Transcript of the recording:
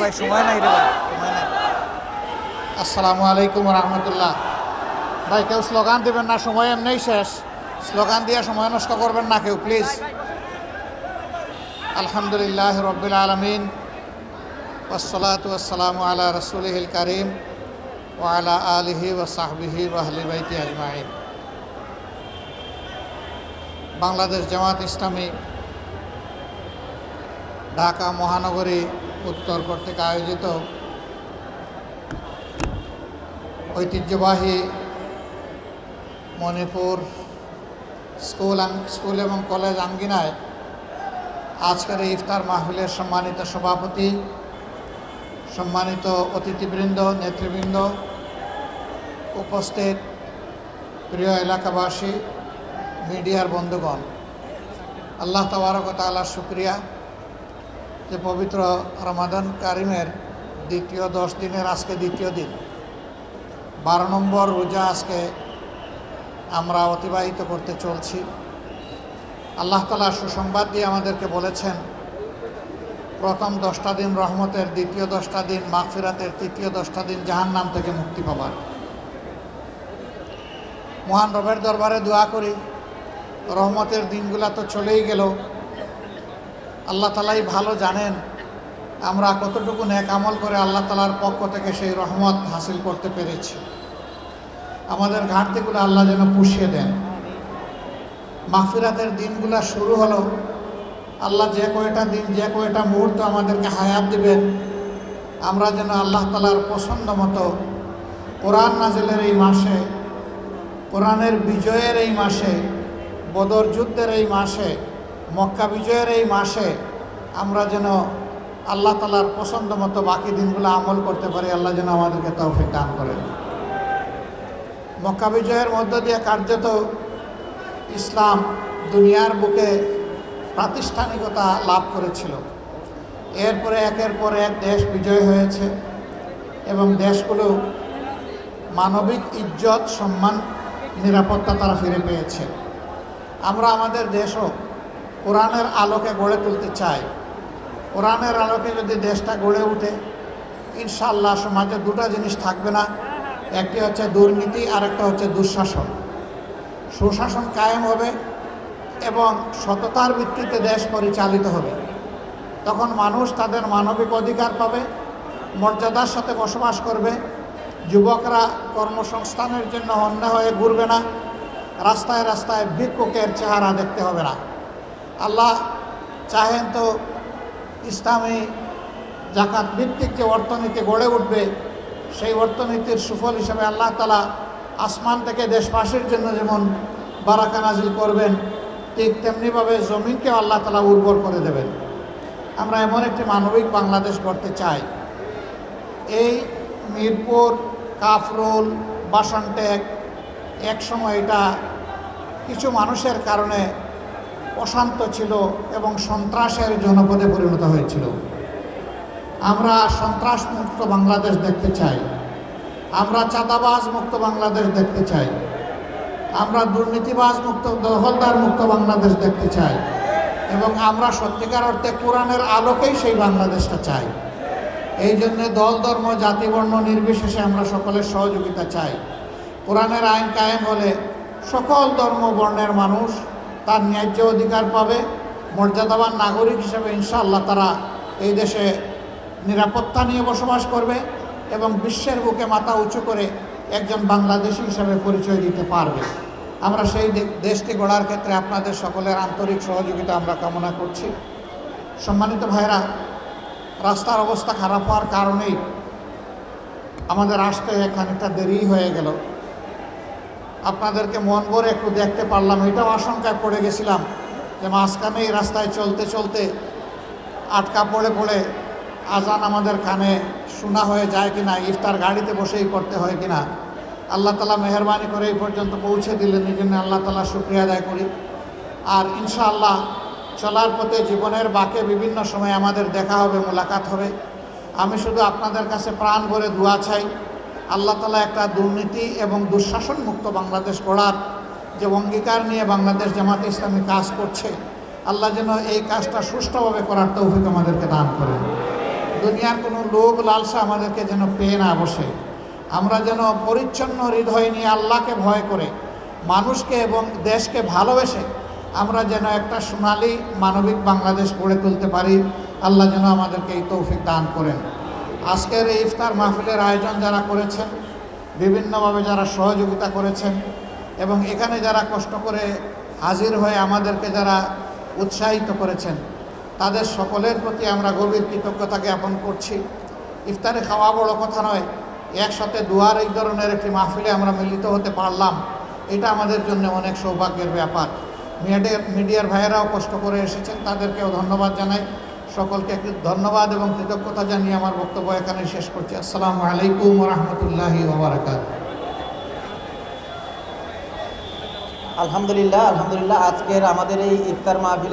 ভাই, সময় নাই রে ভাই আসসালামু আলাইকুম রহমতুল্লাহ। ভাই, কেউ স্লোগান দেবেন না, সময় এমনি শেষ। স্লোগান দিয়ে সময় নষ্ট করবেন না কেউ প্লিজ আলহামদুলিল্লাহ রবিল আলমিন। ওসলাত ওসালাম আলা রসুলহিল করিম ওয়ালা আলিহি ও সাহবিহি ওয়াহলি বাইতি আজমাইন। বাংলাদেশ জামাত ইসলামী, ঢাকা মহানগরী উত্তর কর্তৃক আয়োজিত ঐতিহ্যবাহী মণিপুর স্কুল স্কুল এবং কলেজ আঙ্গিনায় আজকের ইফতার মাহফিলের সম্মানিত সভাপতি, সম্মানিত অতিথিবৃন্দ, নেতৃবৃন্দ উপস্থিত প্রিয় এলাকাবাসী, মিডিয়ার বন্ধুগণ। আল্লাহ তাবারক তাআলার শুক্রিয়া। যে পবিত্র রমাদান কারিমের দ্বিতীয় দশ দিনের আজকে দ্বিতীয় দিন। বারো নম্বর রোজা আজকে আমরা অতিবাহিত করতে চলছি। আল্লাহ তালা সুসংবাদ দিয়ে আমাদেরকে বলেছেন, প্রথম দশটা দিন রহমতের, দ্বিতীয় দশটা দিন মাগফিরাতের, তৃতীয় দশটা দিন জাহান নাম থেকে মুক্তি পাবার। মহান রবের দরবারে দোয়া করি, রহমতের দিনগুলা তো চলেই গেল। আল্লাহ তালাই ভালো জানেন। আমরা কতটুকু নেক আমল করে আল্লাহ তালার পক্ষ থেকে সেই রহমত হাসিল করতে পেরেছি। আমাদের ঘাটতিগুলো আল্লাহ যেন পুষিয়ে দেন। মাহফিরাতের দিনগুলো শুরু হলো। আল্লাহ যে কয়টা দিন, যে কয়টা মুহূর্ত আমাদেরকে হায়াত দিবেন, আমরা যেন আল্লাহ তালার পছন্দ মতো কোরআন নাজেলের এই মাসে, কোরআনের বিজয়ের এই মাসে, বদর যুদ্ধের এই মাসে মক্কা বিজয়ের এই মাসে আমরা যেন আল্লাহ তালার পছন্দ মতো বাকি দিনগুলো আমল করতে পারি, আল্লাহ যেন আমাদেরকে তৌফিক দান করেন। মক্কা বিজয়ের মধ্য দিয়ে কার্যত ইসলাম দুনিয়ার বুকে প্রাতিষ্ঠানিকতা লাভ করেছিল। এরপরে একের পর এক দেশ বিজয় হয়েছে এবং দেশগুলো মানবিক ইজ্জত, সম্মান, নিরাপত্তা তারা ফিরে পেয়েছে। আমরা আমাদের দেশও কোরআনের আলোকে গড়ে তুলতে চাই কোরআনের আলোকে যদি দেশটা গড়ে ওঠে ইনশাল্লাহ সমাজে দুটো জিনিস থাকবে না। একটি হচ্ছে দুর্নীতি আর একটা হচ্ছে দুঃশাসন। সুশাসন কায়েম হবে এবং সততার ভিত্তিতে দেশ পরিচালিত হবে। তখন মানুষ তাদের মানবিক অধিকার পাবে, মর্যাদার সাথে বসবাস করবে। যুবকরা কর্মসংস্থানের জন্য অন্য হয়ে ঘুরবে না। রাস্তায় রাস্তায় ভিক্ষুকের চেহারা দেখতে হবে না। আল্লাহ চাহেন তো ইসলামী জাকাত ভিত্তিক যে অর্থনীতি গড়ে উঠবে, সেই অর্থনীতির সুফল হিসেবে আল্লাহ তালা আসমান থেকে দেশবাসীর জন্য যেমন বারাকা নাজিল করবেন, ঠিক তেমনিভাবে জমিনকেও আল্লাহ তালা উর্বর করে দেবেন। আমরা এমন একটি মানবিক বাংলাদেশ করতে চাই। এই মিরপুর, কাফরুল, বাসনটেক, একসময় এটা কিছু মানুষের কারণে অশান্ত ছিল এবং সন্ত্রাসের জনপদে পরিণত হয়েছিল। আমরা সন্ত্রাস মুক্ত বাংলাদেশ দেখতে চাই। আমরা চাঁদাবাজ মুক্ত বাংলাদেশ দেখতে চাই। আমরা দুর্নীতিবাজ মুক্ত, দখলদার মুক্ত বাংলাদেশ দেখতে চাই। এবং আমরা সত্যিকার অর্থে কোরআনের আলোকেই সেই বাংলাদেশটা চাই। এই জন্যে দল, ধর্ম, জাতি, বর্ণ নির্বিশেষে আমরা সকলের সহযোগিতা চাই। কোরআনের আইন কায়েম হলে সকল ধর্ম, বর্ণের মানুষ তার ন্যায্য অধিকার পাবে। মর্যাদাবান নাগরিক হিসেবে ইনশাআল্লাহ তারা এই দেশে নিরাপত্তা নিয়ে বসবাস করবে এবং বিশ্বের বুকে মাথা উঁচু করে একজন বাংলাদেশি হিসেবে পরিচয় দিতে পারবে। আমরা সেই দেশটি গড়ার ক্ষেত্রে আপনাদের সকলের আন্তরিক সহযোগিতা আমরা কামনা করছি। সম্মানিত ভাইরা রাস্তার অবস্থা খারাপ হওয়ার কারণেই আমাদের আসতে খানিকটা দেরি হয়ে গেল। আপনাদেরকে মন ভরে একটু দেখতে পারলাম। এটাও আশঙ্কায় পড়ে গেছিলাম যে মাঝখানে এই রাস্তায় চলতে চলতে আটকা পড়ে পড়ে আজান আমাদের কানে শোনা হয়ে যায় কিনা, ইফতার গাড়িতে বসেই করতে হয় কিনা। আল্লাহ তালা মেহরবানি করে এই পর্যন্ত পৌঁছে দিলেন, এই জন্য আল্লাহ তালা শুক্রিয়া আদায় করি। আর ইনশাআল্লাহ চলার পথে জীবনের বাকে বিভিন্ন সময় আমাদের দেখা হবে, মোলাকাত হবে। আমি শুধু আপনাদের কাছে প্রাণ ভরে দোয়া চাই। আল্লাহ তালা একটা দুর্নীতি এবং দুঃশাসন মুক্ত বাংলাদেশ গড়ার যে অঙ্গীকার নিয়ে বাংলাদেশ জামাতে ইসলামী কাজ করছে, আল্লাহ যেন এই কাজটা সুষ্ঠুভাবে করার তৌফিক আমাদেরকে দান করেন। দুনিয়ার কোনো লোভ লালসা আমাদেরকে যেন পেয়ে না বসে। আমরা যেন পরিচ্ছন্ন হৃদয় নিয়ে আল্লাহকে ভয় করে, মানুষকে এবং দেশকে ভালোবেসে আমরা যেন একটা সোনালী মানবিক বাংলাদেশ গড়ে তুলতে পারি। আল্লাহ যেন আমাদেরকে এই তৌফিক দান করেন। আজকের এই ইফতার মাহফিলের আয়োজন যারা করেছেন, বিভিন্নভাবে যারা সহযোগিতা করেছেন এবং এখানে যারা কষ্ট করে হাজির হয়ে আমাদেরকে যারা উৎসাহিত করেছেন, তাদের সকলের প্রতি আমরা গভীর কৃতজ্ঞতা জ্ঞাপন করছি। ইফতারে খাওয়া বড় কথা নয়, একসাথে দুয়ার এই ধরনের একটি মাহফিলে আমরা মিলিত হতে পারলাম। এটা আমাদের জন্য অনেক সৌভাগ্যের ব্যাপার। মিডিয়ার মিডিয়ার ভাইয়েরাও কষ্ট করে এসেছেন, তাদেরকেও ধন্যবাদ জানাই। সকলকে ধন্যবাদ এবং কৃতজ্ঞতা জানিয়ে আমার বক্তব্য এখানে শেষ করছি। আসসালামু আলাইকুম রহমতুল্লাহি আলহামদুলিল্লাহ আলহামদুলিল্লাহ, আজকের আমাদের এই ইফতার মাহফিলে